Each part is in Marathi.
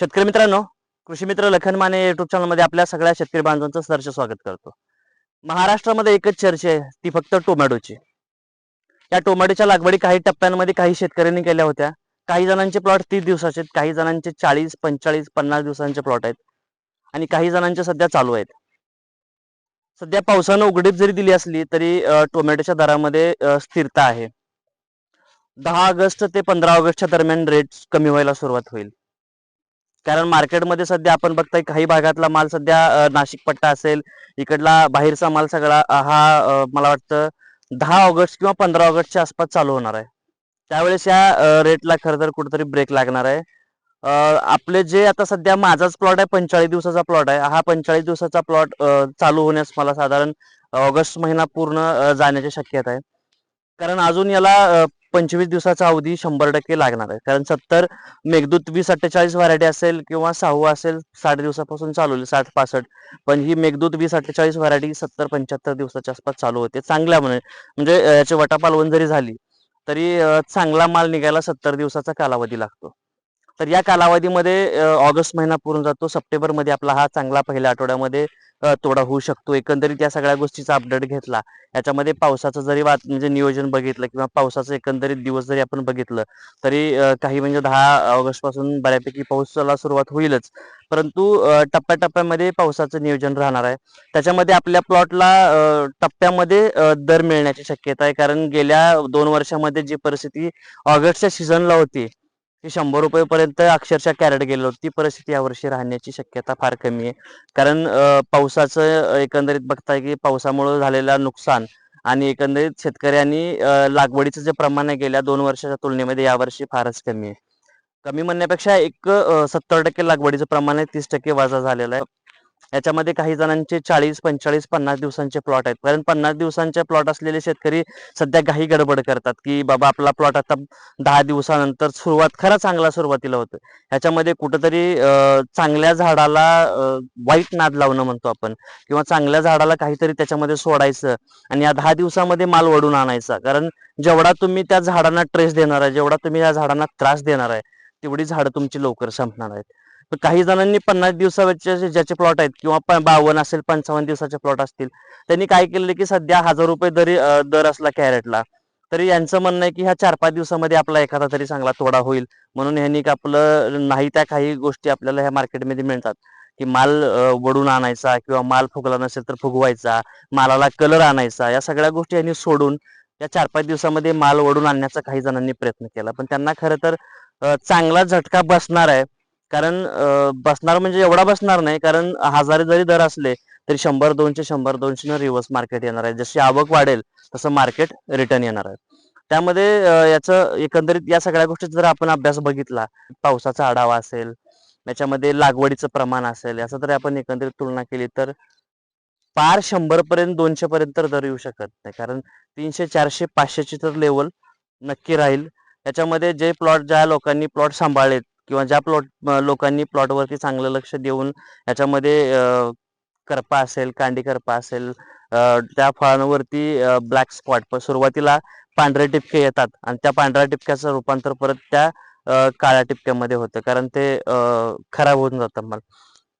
शेतकरी मित्रांनो कृषी मित्र लखन माने युट्यूब चॅनलमध्ये आपल्या सगळ्या शेतकरी बांधवांचं सहर्ष स्वागत करतो. महाराष्ट्रामध्ये एकच चर्चा आहे ती फक्त टोमॅटोची. या टोमॅटोच्या लागवडी काही टप्प्यांमध्ये काही शेतकऱ्यांनी केल्या होत्या. काही जणांचे प्लॉट तीस दिवसाचे आहेत काही जणांचे चाळीस पंचेचाळीस पन्नास दिवसांचे प्लॉट आहेत. आणि काही जणांचे सध्या चालू आहेत. सध्या पावसानं उघडीप जरी दिली असली तरी टोमॅटोच्या दरामध्ये स्थिरता आहे. दहा ऑगस्ट ते पंधरा ऑगस्टच्या दरम्यान रेट कमी व्हायला सुरुवात होईल. कारण मार्केटमध्ये सध्या आपण बघताय काही भागातला माल सध्या नाशिक पट्टा असेल इकडला बाहेरचा माल सगळा हा मला वाटतं दहा ऑगस्ट किंवा पंधरा ऑगस्टच्या आसपास चालू होणार आहे. त्यावेळेस या रेटला खरं तर कुठेतरी ब्रेक लागणार आहे. आपले जे आता सध्या माझाच प्लॉट आहे पंचेचाळीस दिवसाचा प्लॉट आहे हा पंचेचाळीस दिवसाचा प्लॉट चालू होण्यास मला साधारण ऑगस्ट महिना पूर्ण जाण्याची शक्यता आहे. कारण अजून याला पंचवीस दिवसाचा अवधी शंभर टक्के लागणार आहे. कारण सत्तर मेघदूत वीस अठ्ठेचाळीस व्हरायटी असेल किंवा सहावं असेल साठ दिवसापासून चालू साठ पासष्ट. पण ही मेघदूत वीस अठ्ठेचाळीस व्हरायटी सत्तर पंच्याहत्तर दिवसाच्या आसपास चालू होते. चांगल्या म्हणे. म्हणजे याची वटापालवण जरी झाली तरी चांगला माल निघायला सत्तर दिवसाचा कालावधी लागतो. तर या कालावधीमध्ये ऑगस्ट महिना पूर्ण जातो. सप्टेंबरमध्ये आपला हा चांगला पहिल्या आठवड्यामध्ये तोडा होऊ शकतो. एकंदरीत या सगळ्या गोष्टीचा अपडेट घेतला. याच्यामध्ये पावसाचं जरी वात म्हणजे नियोजन बघितलं किंवा पावसाचं एकंदरीत दिवस जरी आपण बघितलं तरी काही म्हणजे दहा ऑगस्टपासून बऱ्यापैकी पाऊसाला सुरुवात होईलच. परंतु टप्प्याटप्प्यामध्ये पावसाचं नियोजन राहणार आहे. त्याच्यामध्ये आपल्या प्लॉटला टप्प्यामध्ये दर मिळण्याची शक्यता आहे. कारण गेल्या दोन वर्षामध्ये जी परिस्थिती ऑगस्टच्या सीझनला होती ती शंभर रुपयेपर्यंत अक्षरशः कॅरेट गेलो ती परिस्थिती यावर्षी राहण्याची शक्यता फार कमी आहे. कारण पावसाचं एकंदरीत बघताय की पावसामुळे झालेलं नुकसान आणि एकंदरीत शेतकऱ्यांनी लागवडीचं जे प्रमाण आहे गेल्या दोन वर्षाच्या तुलनेमध्ये यावर्षी फारच कमी आहे. कमी म्हणण्यापेक्षा एक सत्तर टक्के लागवडीचं प्रमाण आहे तीस टक्के वजा झालेलं आहे. याच्यामध्ये काही जणांचे चाळीस पंचेचाळीस पन्नास दिवसांचे प्लॉट आहेत. कारण पन्नास दिवसांचे प्लॉट असलेले शेतकरी सध्या काही गडबड करतात की बाबा आपला प्लॉट आता दहा दिवसानंतर सुरुवात खरा चांगला सुरुवातीला होतो ह्याच्यामध्ये कुठंतरी चांगल्या झाडाला वाईट नाद लावणं म्हणतो आपण. किंवा चांगल्या झाडाला काहीतरी त्याच्यामध्ये सोडायचं आणि या दहा दिवसामध्ये माल वडून आणायचा. कारण जेवढा तुम्ही त्या झाडांना ट्रेस देणार आहे जेवढा तुम्ही या झाडांना त्रास देणार आहे तेवढी झाडं तुमची लवकर संपणार आहेत. काही जणांनी पन्नास दिवसाचे ज्याचे प्लॉट आहेत किंवा प- बावन्न असेल पंचावन्न दिवसाचे प्लॉट असतील त्यांनी काय केलं की सध्या हजार रुपये दरी दर असला कॅरेटला तरी यांचं म्हणणं आहे की ह्या चार पाच दिवसामध्ये आपला एखादा तरी चांगला तोडा होईल. म्हणून ह्यांनी का आपलं नाही त्या काही गोष्टी आपल्याला ह्या मार्केटमध्ये मिळतात. की माल वडून आणायचा किंवा माल फुगला नसेल तर फुगवायचा मालाला कलर आणायचा या सगळ्या गोष्टी यांनी सोडून या चार पाच दिवसामध्ये माल वडून आणण्याचा काही जणांनी प्रयत्न केला. पण त्यांना खरं तर चांगला झटका बसणार आहे. कारण बसणार म्हणजे एवढा बसणार नाही कारण हजार जरी दर असले तरी शंभर दोनशे शंभर दोनशे न रिव्हर्स मार्केट येणार आहे. जशी आवक वाढेल तसं मार्केट रिटर्न येणार आहे. त्यामध्ये याचं एकंदरीत या सगळ्या गोष्टीचा जर आपण अभ्यास बघितला पावसाचा आढावा असेल याच्यामध्ये लागवडीचं प्रमाण असेल याचा जर आपण एकंदरीत तुलना केली तर पार शंभर पर्यंत दोनशे पर्यंत तर दर येऊ शकत नाही. कारण तीनशे चारशे पाचशेची तर लेवल नक्की राहील. त्याच्यामध्ये जे प्लॉट ज्या लोकांनी प्लॉट सांभाळलेत किंवा ज्या प्लॉट लोकांनी प्लॉटवरती चांगलं लक्ष देऊन याच्यामध्ये करपा असेल कांडी करपा असेल त्या फळांवरती ब्लॅक स्पॉट सुरुवातीला पांढरे टिपके येतात आणि त्या पांढऱ्या टिपक्याचं रूपांतर परत त्या काळ्या टिपक्यामध्ये होतं कारण ते खराब होऊन जातं मला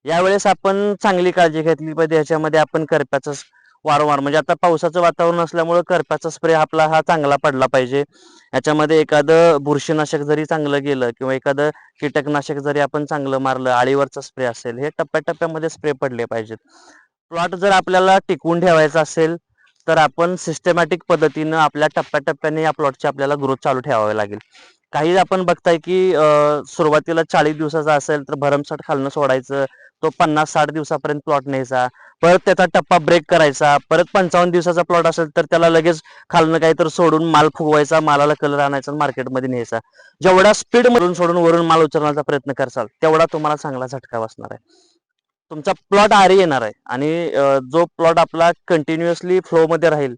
यावेळेस आपण चांगली काळजी घेतली पाहिजे याच्यामध्ये आपण करप्याचं वारंवार. म्हणजे आता पावसाचं वातावरण असल्यामुळे करप्याचा स्प्रे आपला हा चांगला पडला पाहिजे. याच्यामध्ये एखादं बुरशीनाशक जरी चांगलं गेलं किंवा एखादं कीटकनाशक जरी आपण चांगलं मारलं आळीवरचा स्प्रे असेल हे टप्प्याटप्प्यामध्ये स्प्रे पडले पाहिजेत. प्लॉट जर आपल्याला टिकवून ठेवायचा असेल तर आपण सिस्टमॅटिक पद्धतीनं आपल्या टप्प्याटप्प्याने या प्लॉटची आपल्याला ग्रोथ चालू ठेवावी लागेल. काही आपण बघताय की सुरुवातीला चाळीस दिवसाचा असेल तर भरमसाठ खालनं सोडायचं तो पन्नास साठ दिवसापर्यंत प्लॉट न्यायचा. परत त्याचा टप्पा ब्रेक करायचा. परत पंचावन्न दिवसाचा प्लॉट असेल तर त्याला लगेच खालनं काहीतरी सोडून माल फुगवायचा मालाला कलर आणायचा मार्केटमध्ये न्यायचा. जेवढा स्पीड मधून सोडून वरून माल उचलण्याचा प्रयत्न करसाल तेवढा तुम्हाला चांगला झटका बसणार आहे. तुमचा प्लॉट आरी येणार आहे आणि जो प्लॉट आपला कंटिन्युअसली फ्लो मध्ये राहील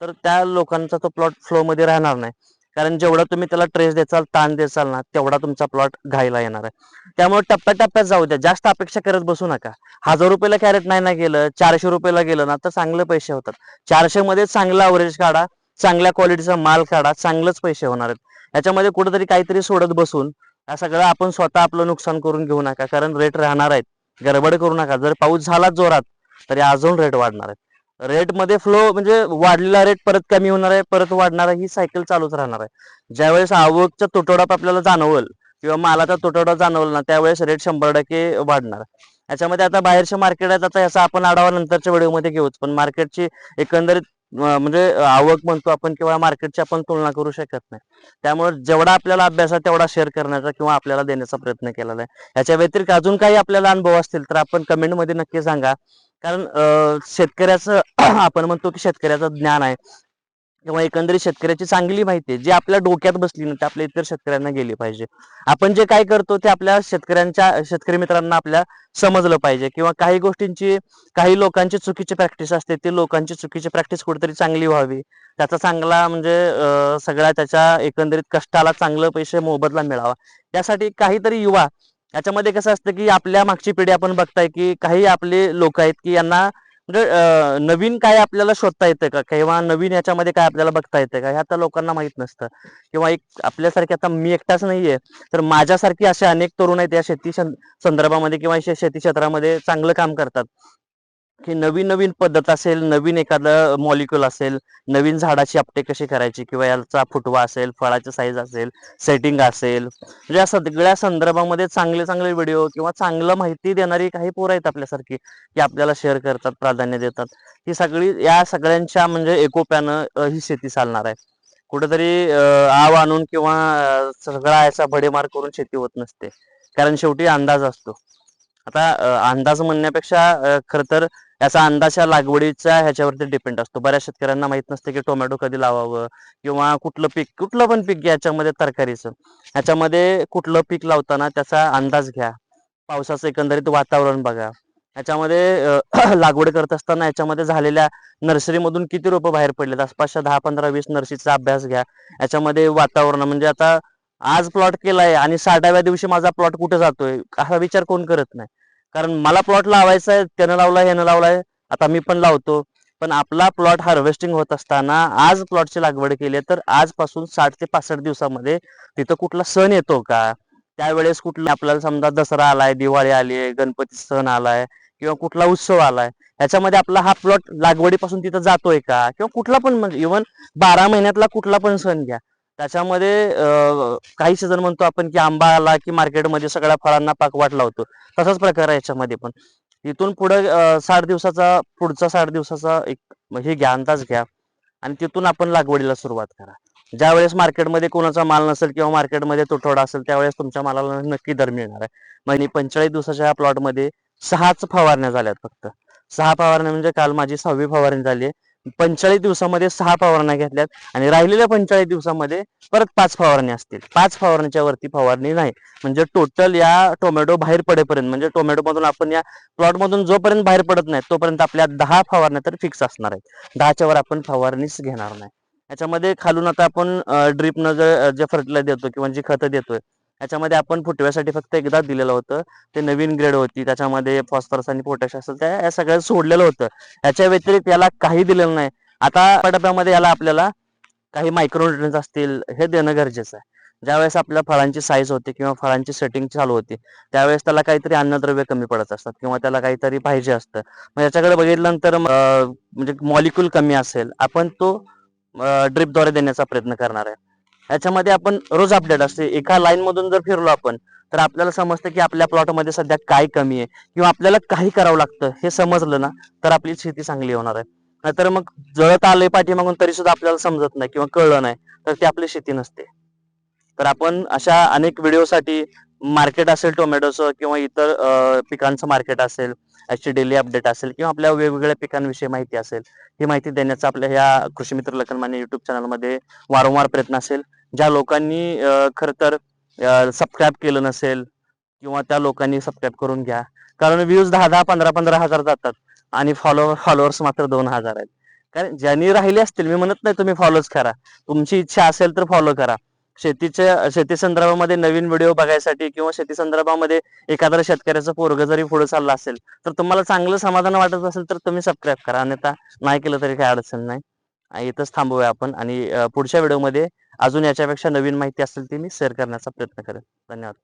तर त्या लोकांचा तो प्लॉट फ्लो मध्ये राहणार नाही. कारण जेवढा तुम्ही त्याला ट्रेस देचाल ताण देचाल ना तेवढा तुमचा प्लॉट घायला येणार आहे. त्यामुळे टप्प्याटप्प्यात जाऊ द्या. जास्त अपेक्षा करत बसू नका. हजार रुपयाला कॅरेट नाही ना गेलं चारशे रुपयाला गेलं ना तर चांगले पैसे होतात. चारशे मध्ये चांगला अवरेज काढा चांगल्या क्वालिटीचा माल काढा चांगलंच पैसे होणार आहेत. याच्यामध्ये कुठेतरी काहीतरी सोडत बसून या सगळं आपण स्वतः आपलं नुकसान करून घेऊ नका. कारण रेट राहणार आहेत. गडबड करू नका. जर पाऊस झाला जोरात तरी अजून रेट वाढणार आहेत. रेटमध्ये फ्लो म्हणजे वाढलेला रेट परत कमी होणार आहे परत वाढणार आहे ही सायकल चालूच राहणार आहे. ज्यावेळेस आवकचा तुटवडा आपल्याला जाणवल किंवा मालाचा तुटवडा जाणवल ना त्यावेळेस रेट शंभर टक्के वाढणार. याच्यामध्ये आता बाहेरचे मार्केट आहेत आता याचा आपण आढावा नंतरच्या व्हिडिओमध्ये घेऊच पण मार्केटची एकंदरीत म्हणजे आवक म्हणतो आपण किंवा मार्केटची आपण तुलना करू शकत नाही. त्यामुळे जेवढा आपल्याला अभ्यास आहे तेवढा शेअर करण्याचा किंवा आपल्याला देण्याचा प्रयत्न केलेला आहे. याच्या व्यतिरिक्त अजून काही आपल्याला अनुभव असतील तर आपण कमेंटमध्ये नक्की सांगा. कारण शेतकऱ्याचं आपण म्हणतो की शेतकऱ्याचं ज्ञान आहे. किंवा एकंदरीत शेतकऱ्याची चांगली माहिती आहे जी आपल्या डोक्यात बसली ना ते आपल्या इतर शेतकऱ्यांना गेली पाहिजे. आपण जे काय करतो ते आपल्या शेतकऱ्यांच्या शेतकरी मित्रांना आपल्या समजलं पाहिजे. किंवा काही गोष्टींची काही लोकांची चुकीची प्रॅक्टिस असते ती लोकांची चुकीची प्रॅक्टिस कुठेतरी चांगली व्हावी. त्याचा चांगला म्हणजे सगळ्या त्याच्या एकंदरीत कष्टाला चांगलं पैसे मोबदला मिळावा. त्यासाठी काहीतरी युवा याच्यामध्ये कसं असतं की आपल्या मागची पिढी आपण बघताय की काही आपले लोक आहेत की यांना म्हणजे नवीन काय आपल्याला शोधता येतं का? किंवा नवीन याच्यामध्ये काय आपल्याला बघता येतं का? ह्या तर लोकांना माहीत नसतं. किंवा एक आपल्यासारखे आता मी एकटाच नाहीये. तर माझ्यासारखी असे अनेक तरुण आहेत या शेती संदर्भामध्ये किंवा शेती क्षेत्रामध्ये चांगलं काम करतात. की नवीन नवीन पद्धत असेल नवीन एखादं मॉलिक्युल असेल नवीन झाडाची आपटे कशी करायची किंवा याचा फुटवा असेल फळाची साईज असेल सेटिंग असेल म्हणजे या सगळ्या संदर्भामध्ये चांगले चांगले व्हिडिओ किंवा चांगलं माहिती देणारी काही पोरं आहेत आपल्यासारखी की आपल्याला शेअर करतात प्राधान्य देतात. ही सगळी या सगळ्यांच्या म्हणजे एकोप्यानं ही शेती चालणार आहे. कुठेतरी आव आणून किंवा सगळा याचा भडेमार करून शेती होत नसते. कारण शेवटी अंदाज असतो. आता अंदाज म्हणण्यापेक्षा खरं खर तर याचा अंदाज या लागवडीच्या ह्याच्यावरती डिपेंड असतो. बऱ्याच शेतकऱ्यांना माहीत नसते की टोमॅटो कधी लावावं किंवा कुठलं पीक कुठलं पण पीक घ्या याच्यामध्ये तरकारीचं. ह्याच्यामध्ये कुठलं पीक लावताना त्याचा अंदाज घ्या. पावसाचं एकंदरीत वातावरण बघा. ह्याच्यामध्ये लागवड करत असताना याच्यामध्ये झालेल्या नर्सरीमधून किती रोपं बाहेर पडलेत? आसपासच्या दहा पंधरा वीस नर्सरीचा अभ्यास घ्या. याच्यामध्ये वातावरण म्हणजे आता आज प्लॉट केलाय आणि साठाव्या दिवशी माझा प्लॉट कुठे जातोय? असा विचार कोण करत नाही. कारण मला प्लॉट लावायचा आहे त्यानं लावलाय ह्यानं लावलाय. आता मी पण लावतो. पण आपला प्लॉट हार्वेस्टिंग होत असताना आज प्लॉटची लागवड केली आहे तर आजपासून साठ ते पासष्ट दिवसामध्ये तिथं कुठला सण येतो का? त्यावेळेस कुठला आपल्याला समजा दसरा आलाय दिवाळी आली आहे गणपती सण आलाय किंवा कुठला उत्सव आलाय ह्याच्यामध्ये आपला हा प्लॉट लागवडीपासून तिथं जातोय का? किंवा कुठला पण म्हणजे इव्हन बारा महिन्यातला कुठला पण सण घ्या. त्याच्यामध्ये काही सीझन म्हणतो आपण की आंबा आला की मार्केटमध्ये सगळ्या फळांना पाकवाट लावतो तसाच प्रकार आहे याच्यामध्ये पण. तिथून पुढे साठ दिवसाचा पुढचा साठ दिवसाचा एक हे घ्या अंदाज घ्या. आणि तिथून आपण लागवडीला सुरुवात करा. ज्या वेळेस मार्केटमध्ये कोणाचा माल नसेल किंवा मार्केटमध्ये तुटवडा असेल त्यावेळेस तुमच्या मालाला नक्की दर मिळणार आहे. म्हणजे पंचेचाळीस दिवसाच्या ह्या प्लॉटमध्ये सहाच फवारण्या झाल्यात फक्त. सहा फवारण्या म्हणजे काल माझी सहावी फवारणी झाली आहे. पंचेचाळीस दिवसामध्ये सहा फवारण्या घेतल्यात आणि राहिलेल्या पंचेचाळीस दिवसामध्ये परत पाच फवारणी असतील. पाच फवारणीच्या वरती फवारणी नाही. म्हणजे टोटल या टोमॅटो बाहेर पडेपर्यंत म्हणजे टोमॅटो मधून आपण या प्लॉट मधून जोपर्यंत बाहेर पडत नाही तोपर्यंत आपल्या दहा फवारण्या तर फिक्स असणार आहेत. दहाच्या वर आपण फवारणीच घेणार नाही. याच्यामध्ये खालून आता आपण ड्रिपनं जे जे फर्टिलायझर देतो किंवा जी खतं देतोय याच्यामध्ये आपण फुटव्यासाठी फक्त एकदा दिलेलं होतं. ते नवीन ग्रेड होती. त्याच्यामध्ये फॉस्फरस आणि पोटॅश असेल त्या या सगळ्या सोडलेलं होतं. याच्या व्यतिरिक्त याला काही दिलेलं नाही. आता टप्प्यामध्ये याला आपल्याला काही मायक्रोन्युट्रन्स असतील हे देणं गरजेचं आहे. ज्यावेळेस आपल्या फळांची साईज होते किंवा फळांची सेटिंग चालू होते त्यावेळेस त्याला काहीतरी अन्नद्रव्य कमी पडत असतात किंवा त्याला काहीतरी पाहिजे असतं. मग याच्याकडे बघितल्यानंतर म्हणजे मॉलिक्युल कमी असेल आपण तो ड्रिपद्वारे देण्याचा प्रयत्न करणार आहे. याच्यामध्ये आपण रोज अपडेट असते. एका लाईन मधून जर फिरलो आपण तर आपल्याला समजतं की आपल्या प्लॉटमध्ये सध्या काय कमी आहे. किंवा आपल्याला काही करावं लागतं हे समजलं ना तर आपली शेती चांगली होणार आहे. नाहीतर मग जळत आलंय पाठीमागून तरी सुद्धा आपल्याला समजत नाही किंवा कळलं नाही तर ती आपली शेती नसते. तर आपण अशा अनेक व्हिडिओसाठी मार्केट असेल टोमॅटोचं किंवा इतर पिकांचं मार्केट असेल याची डेली अपडेट असेल किंवा आपल्या वेगवेगळ्या पिकांविषयी माहिती असेल ही माहिती देण्याचा आपल्या ह्या कृषी मित्र लखनमाने युट्यूब चॅनलमध्ये वारंवार प्रयत्न असेल ज्या लोकांनी खर तर सबस्क्राईब केलं नसेल किंवा त्या लोकांनी सबस्क्राईब करून घ्या. कारण व्ह्यूज दहा दहा पंधरा पंधरा हजार जातात आणि फॉलोअर फॉलोअर्स मात्र दोन हजार आहेत. कारण ज्यांनी राहिले असतील मी म्हणत नाही तुम्ही फॉलोच करा. तुमची इच्छा असेल तर फॉलो करा. शेतीच्या शेती संदर्भामध्ये नवीन व्हिडिओ बघायसाठी किंवा शेती संदर्भामध्ये एखाद्या शेतकऱ्याचा पोरग जरी पुढे चालला असेल तर तुम्हाला चांगलं समाधान वाटत असेल तर तुम्ही सबस्क्राईब करा. अन्यथा नाही केलं तरी काही अडचण नाही. इथंच थांबूया आपण आणि पुढच्या व्हिडिओमध्ये अजून याच्यापेक्षा नवीन माहिती असेल ती मी शेअर करण्याचा प्रयत्न करेन. धन्यवाद.